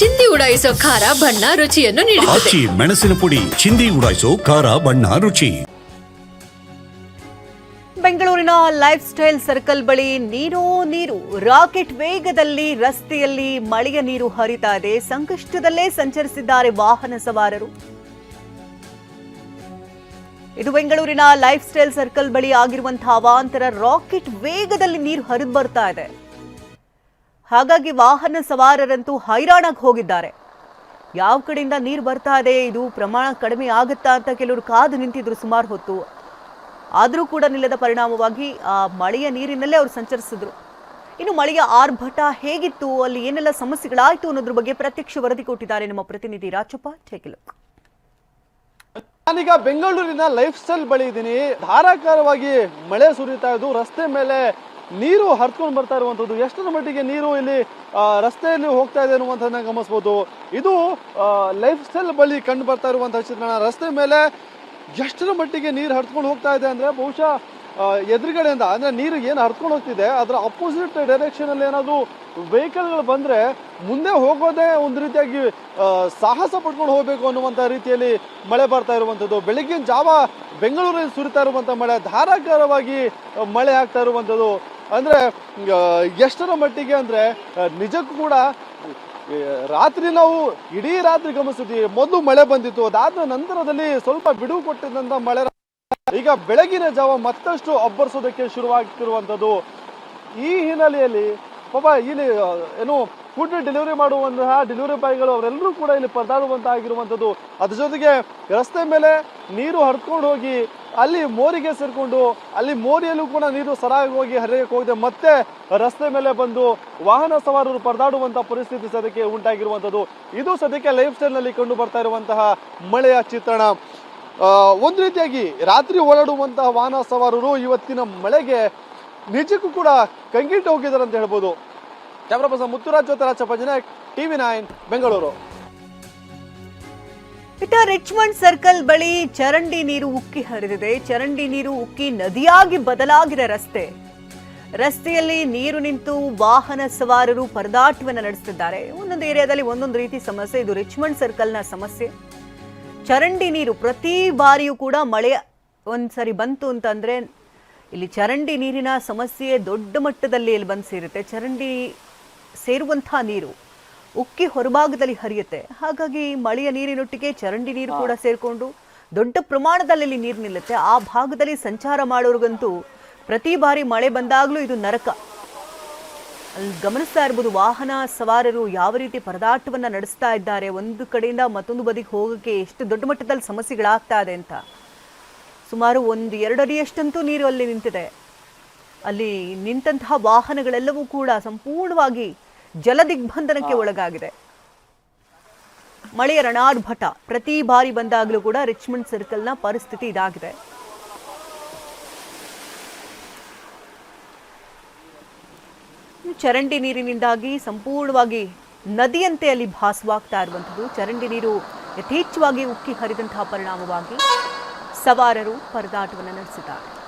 ಚಿಂದಿ ಉಡಾಯಿಸೋ ಖಾರ ಬಣ್ಣ ರುಚಿಯನ್ನು ನೀಡುತ್ತದೆ. ಆಚಿ ಮೆಣಸಿನ ಪುಡಿ ಚಿಂದಿ ಉಡಾಯಿಸೋ ಖಾರ ಬಣ್ಣ ರುಚಿ. ಬೆಂಗಳೂರಿನ ಲೈಫ್ ಸ್ಟೈಲ್ ಸರ್ಕಲ್ ಬಳಿ ನೀರೋ ನೀರು ರಾಕೆಟ್ ವೇಗದಲ್ಲಿ ರಸ್ತೆಯಲ್ಲಿ ಮಳೆಯ ನೀರು ಹರಿತಾ ಇದೆ. ಸಂಕಷ್ಟದಲ್ಲೇ ಸಂಚರಿಸಿದ್ದಾರೆ ವಾಹನ ಸವಾರರು. ಇದು ಬೆಂಗಳೂರಿನ ಲೈಫ್ ಸ್ಟೈಲ್ ಸರ್ಕಲ್ ಬಳಿ ಆಗಿರುವಂತಹ ಅವಾಂತರ ರಾಕೆಟ್ ವೇಗದಲ್ಲಿ ನೀರು ಹರಿದು ಬರ್ತಾ ಇದೆ. ಹಾಗಾಗಿ ವಾಹನ ಸವಾರರಂತೂ ಹೈರಾಣಾಗಿ ಹೋಗಿದ್ದಾರೆ. ಯಾವ ಕಡೆಯಿಂದ ನೀರು ಬರ್ತಾ ಇದೆ, ಇದು ಪ್ರಮಾಣ ಕಡಿಮೆ ಆಗುತ್ತಾ ಅಂತ ಕೆಲವರು ಕಾದು ನಿಂತಿದ್ರು ಸುಮಾರು ಹೊತ್ತು. ಆದರೂ ಕೂಡ ನಿಲ್ಲದ ಪರಿಣಾಮವಾಗಿ, ಆ ಮಳೆಯ ನೀರಿನಲ್ಲೇ ಅವರು ಸಂಚರಿಸಿದ್ರು. ಇನ್ನು ಮಳೆಯ ಆರ್ಭಟ ಹೇಗಿತ್ತು, ಅಲ್ಲಿ ಏನೆಲ್ಲ ಸಮಸ್ಯೆಗಳಾಯಿತು ಅನ್ನೋದ್ರ ಬಗ್ಗೆ ಪ್ರತ್ಯಕ್ಷ ವರದಿ ಕೊಟ್ಟಿದ್ದಾರೆ ನಮ್ಮ ಪ್ರತಿನಿಧಿ ರಾಜಪ್ಪ ಟೇಕಿಲುಕ್ ನಾನೀಗ ಬೆಂಗಳೂರಿನ ಲೈಫ್ ಸ್ಟೈಲ್ ಬಳಿ ಇದ್ದೀನಿ. ಧಾರಾಕಾರವಾಗಿ ಮಳೆ ಸುರಿತಾ ಇದ್ದು, ರಸ್ತೆ ಮೇಲೆ ನೀರು ಹರ್ತ್ಕೊಂಡು ಬರ್ತಾ ಇರುವಂಥದ್ದು, ಎಷ್ಟರ ಮಟ್ಟಿಗೆ ನೀರು ಇಲ್ಲಿ ರಸ್ತೆಯಲ್ಲಿ ಹೋಗ್ತಾ ಇದೆ ಅನ್ನುವಂಥದ್ದನ್ನ ಗಮನಿಸ್ಬೋದು. ಇದು ಲೈಫ್ ಸ್ಟೈಲ್ ಬಳಿ ಕಂಡು ಬರ್ತಾ ಇರುವಂಥ ಚಿತ್ರಣ. ರಸ್ತೆ ಮೇಲೆ ಎಷ್ಟರ ಮಟ್ಟಿಗೆ ನೀರು ಹರ್ತ್ಕೊಂಡು ಹೋಗ್ತಾ ಇದೆ ಅಂದರೆ ಬಹುಶಃ ಎದುರುಗಡೆಯಿಂದ, ಅಂದರೆ ನೀರು ಏನು ಹರ್ಕೊಂಡು ಹೋಗ್ತಿದೆ, ಅದರ ಅಪೋಸಿಟ್ ಡೈರೆಕ್ಷನಲ್ಲಿ ಏನಾದ್ರು ವೆಹಿಕಲ್ಗಳು ಬಂದರೆ ಮುಂದೆ ಹೋಗೋದೇ ಒಂದು ರೀತಿಯಾಗಿ ಸಾಹಸ ಪಡ್ಕೊಂಡು ಹೋಗಬೇಕು ಅನ್ನುವಂಥ ರೀತಿಯಲ್ಲಿ ಮಳೆ ಬರ್ತಾ ಇರುವಂಥದ್ದು. ಬೆಳಗ್ಗಿನ ಜಾವ ಬೆಂಗಳೂರಲ್ಲಿ ಸುರಿತಾ ಇರುವಂಥ ಮಳೆ, ಧಾರಾಕಾರವಾಗಿ ಮಳೆ ಆಗ್ತಾ ಇರುವಂಥದ್ದು. ಅಂದ್ರೆ ಎಷ್ಟರ ಮಟ್ಟಿಗೆ ಅಂದ್ರೆ ನಿಜಕ್ಕೂ ಕೂಡ ರಾತ್ರಿ ನಾವು ಇಡೀ ರಾತ್ರಿ ಗಮನಿಸಿದ್ವಿ. ಮೊದಲು ಮಳೆ ಬಂದಿತ್ತು. ಅದಾದ ನಂತರದಲ್ಲಿ ಸ್ವಲ್ಪ ಬಿಡುವು ಕೊಟ್ಟಿದ್ದಂಥ ಮಳೆ. ಈಗ ಬೆಳಗಿನ ಜಾವ ಮತ್ತಷ್ಟು ಅಬ್ಬರಿಸೋದಕ್ಕೆ ಶುರುವಾಗ್ತಿರುವಂಥದ್ದು. ಈ ಹಿನ್ನೆಲೆಯಲ್ಲಿ ಪಾಪ ಇಲ್ಲಿ ಏನು ಫುಡ್ ಡೆಲಿವರಿ ಮಾಡುವಂತಹ ಡೆಲಿವರಿ ಬಾಯ್ಗಳು ಅವರೆಲ್ಲರೂ ಕೂಡ ಇಲ್ಲಿ ಪರದಾಡುವಂತಹ ಆಗಿರುವಂಥದ್ದು ಅದ್ರ ಜೊತೆಗೆ ರಸ್ತೆ ಮೇಲೆ ನೀರು ಹರ್ಕೊಂಡು ಹೋಗಿ ಅಲ್ಲಿ ಮೋರಿಗೆ ಸೇರಿಕೊಂಡು ಅಲ್ಲಿ ಮೋರಿಯಲ್ಲೂ ಕೂಡ ನೀರು ಸರಾಗಿ ಹೋಗಿ ಹರಿಯಕ್ಕೆ ಹೋಗಿದೆ. ಮತ್ತೆ ರಸ್ತೆ ಮೇಲೆ ಬಂದು ವಾಹನ ಸವಾರರು ಪರದಾಡುವಂತ ಪರಿಸ್ಥಿತಿ ಸದ್ಯಕ್ಕೆ ಉಂಟಾಗಿರುವಂಥದ್ದು. ಇದು ಸದ್ಯಕ್ಕೆ ಲೈಫ್ ಸ್ಟೈಲ್ನಲ್ಲಿ ಕಂಡು ಬರ್ತಾ ಇರುವಂತಹ ಮಳೆಯ ಚಿತ್ರಣ. ಒಂದು ರೀತಿಯಾಗಿ ರಾತ್ರಿ ಓಡಾಡುವಂತಹ ವಾಹನ ಸವಾರರು ಇವತ್ತಿನ ಮಳೆಗೆ ನಿಜಕ್ಕೂ ಕೂಡ ಕಂಗಿಟ್ಟು ಹೋಗಿದ್ದಾರೆ ಅಂತ ಹೇಳ್ಬೋದು. ಕ್ಯಾಮ್ರಾ ಪರ್ಸನ್ ಮುತ್ತುರಾಜ್ ಜೊತೆ ರಾಜ ಟಿವಿ ನೈನ್, ಬೆಂಗಳೂರು. ಇತ್ತ ರಿಚ್ಮಂಡ್ ಸರ್ಕಲ್ ಬಳಿ ಚರಂಡಿ ನೀರು ಉಕ್ಕಿ ಹರಿದಿದೆ. ಚರಂಡಿ ನೀರು ಉಕ್ಕಿ ನದಿಯಾಗಿ ಬದಲಾಗಿದೆ ರಸ್ತೆ. ರಸ್ತೆಯಲ್ಲಿ ನೀರು ನಿಂತು ವಾಹನ ಸವಾರರು ಪರದಾಟವನ್ನು ನಡೆಸುತ್ತಿದ್ದಾರೆ. ಒಂದೊಂದು ಏರಿಯಾದಲ್ಲಿ ಒಂದೊಂದು ರೀತಿ ಸಮಸ್ಯೆ. ಇದು ರಿಚ್ಮಂಡ್ ಸರ್ಕಲ್ನ ಸಮಸ್ಯೆ. ಚರಂಡಿ ನೀರು ಪ್ರತಿ ಬಾರಿಯೂ ಕೂಡ ಮಳೆ ಒಂದ್ಸರಿ ಬಂತು ಅಂತಂದ್ರೆ ಇಲ್ಲಿ ಚರಂಡಿ ನೀರಿನ ಸಮಸ್ಯೆ ದೊಡ್ಡ ಮಟ್ಟದಲ್ಲಿ ಇಲ್ಲಿ ಬಂದು ಸೇರುತ್ತೆ. ಚರಂಡಿ ಸೇರುವಂಥ ನೀರು ಉಕ್ಕಿ ಹೊರಭಾಗದಲ್ಲಿ ಹರಿಯುತ್ತೆ. ಹಾಗಾಗಿ ಮಳೆಯ ನೀರಿನೊಟ್ಟಿಗೆ ಚರಂಡಿ ನೀರು ಕೂಡ ಸೇರಿಕೊಂಡು ದೊಡ್ಡ ಪ್ರಮಾಣದಲ್ಲಿ ಇಲ್ಲಿ ನೀರು ನಿಲ್ಲುತ್ತೆ. ಆ ಭಾಗದಲ್ಲಿ ಸಂಚಾರ ಮಾಡೋರಿಗಂತೂ ಪ್ರತಿ ಬಾರಿ ಮಳೆ ಬಂದಾಗಲೂ ಇದು ನರಕ. ಅಲ್ಲಿ ಗಮನಿಸ್ತಾ ಇರ್ಬೋದು, ವಾಹನ ಸವಾರರು ಯಾವ ರೀತಿ ಪರದಾಟವನ್ನು ನಡೆಸ್ತಾ ಇದ್ದಾರೆ. ಒಂದು ಕಡೆಯಿಂದ ಮತ್ತೊಂದು ಬದಿಗೆ ಹೋಗೋಕ್ಕೆ ಎಷ್ಟು ದೊಡ್ಡ ಮಟ್ಟದಲ್ಲಿ ಸಮಸ್ಯೆಗಳಾಗ್ತಾ ಇದೆ ಅಂತ. ಸುಮಾರು ಒಂದು ಎರಡು ಅಡಿಯಷ್ಟಂತೂ ನೀರು ಅಲ್ಲಿ ನಿಂತಿದೆ. ಅಲ್ಲಿ ನಿಂತಹ ವಾಹನಗಳೆಲ್ಲವೂ ಕೂಡ ಸಂಪೂರ್ಣವಾಗಿ ಜಲದಿಗ್ಬಂಧನಕ್ಕೆ ಒಳಗಾಗಿದೆ. ಮಳೆಯ ರಣಾರ್ಭಟ ಪ್ರತಿ ಬಾರಿ ಬಂದಾಗಲೂ ಕೂಡ ರಿಚ್ಮಂಡ್ ಸರ್ಕಲ್ನ ಪರಿಸ್ಥಿತಿ ಇದಾಗಿದೆ. ಚರಂಡಿ ನೀರಿನಿಂದಾಗಿ ಸಂಪೂರ್ಣವಾಗಿ ನದಿಯಂತೆ ಅಲ್ಲಿ ಭಾಸವಾಗ್ತಾ ಇರುವಂಥದ್ದು. ಚರಂಡಿ ನೀರು ಯಥೇಚ್ಛವಾಗಿ ಉಕ್ಕಿ ಹರಿದಂತಹ ಪರಿಣಾಮವಾಗಿ ಸವಾರರು ಪರದಾಟವನ್ನು ನಡೆಸಿದ್ದಾರೆ.